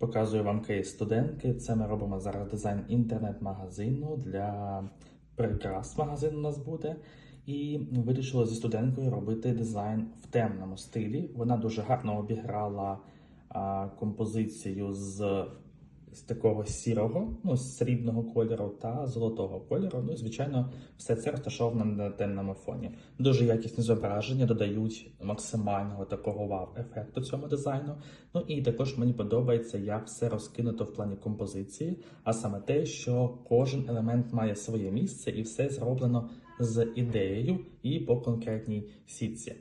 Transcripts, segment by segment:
Показую вам кейс студентки. Це ми робимо зараз дизайн інтернет-магазину для прикрас магазин у нас буде. І вирішила зі студенткою робити дизайн в темному стилі. Вона дуже гарно обіграла а, композицію з, з такого сірого, ну, срібного кольору та золотого кольору. Ну звичайно, все це розташовано на темному фоні. Дуже якісні зображення додають максимального такого вау-ефекту цьому дизайну. Ну і також мені подобається, як все розкинуто в плані композиції, а саме те, що кожен елемент має своє місце і все зроблено з ідеєю і по конкретній сітці.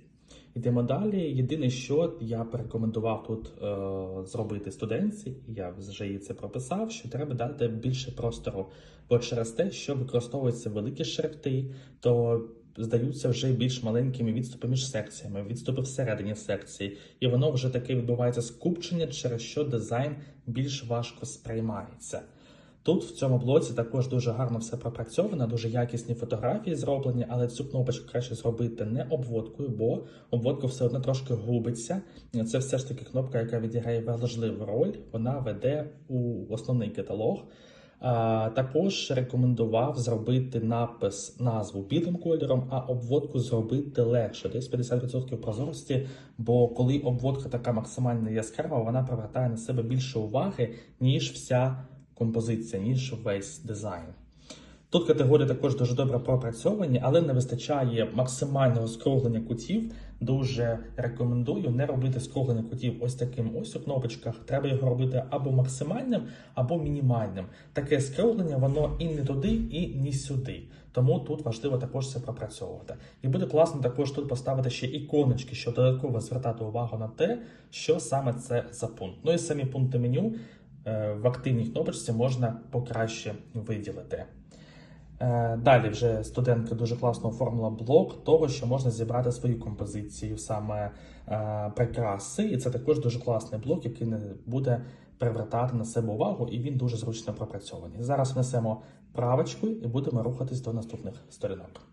Йдемо далі. Єдине, що я порекомендував тут е, зробити студентці, я вже їй це прописав, що треба дати більше простору. Бо через те, що використовуються великі шрифти, то здаються вже більш маленькими відступи між секціями, відступи всередині секції, і воно вже таке відбувається скупчення, через що дизайн більш важко сприймається. Тут в цьому блоці також дуже гарно все пропрацьовано, дуже якісні фотографії зроблені, але цю кнопочку краще зробити не обводкою, бо обводка все одно трошки губиться. Це все ж таки кнопка, яка відіграє важливу роль. Вона веде у основний каталог. Також рекомендував зробити напис назву білим кольором, а обводку зробити легше, десь 50% прозорості. Бо коли обводка така максимально яскрава, вона привертає на себе більше уваги, ніж вся композиція, ніж весь дизайн. Тут категорії також дуже добре пропрацьовані, але не вистачає максимального скруглення кутів. Дуже рекомендую не робити скруглення кутів ось таким ось у кнопочках. Треба його робити або максимальним, або мінімальним. Таке скруглення, воно і не туди, і не сюди. Тому тут важливо також це пропрацьовувати. І буде класно також тут поставити ще іконочки, щоб додатково звертати увагу на те, що саме це за пункт. Ну і самі пункти меню в активній кнопочці можна покраще виділити. Е, Далі вже студентка дуже класно оформила блок того, що можна зібрати свою композицію, саме е, прикраси, і це також дуже класний блок, який не буде привертати на себе увагу, і він дуже зручно пропрацьований. Зараз внесемо правочку і будемо рухатись до наступних сторінок.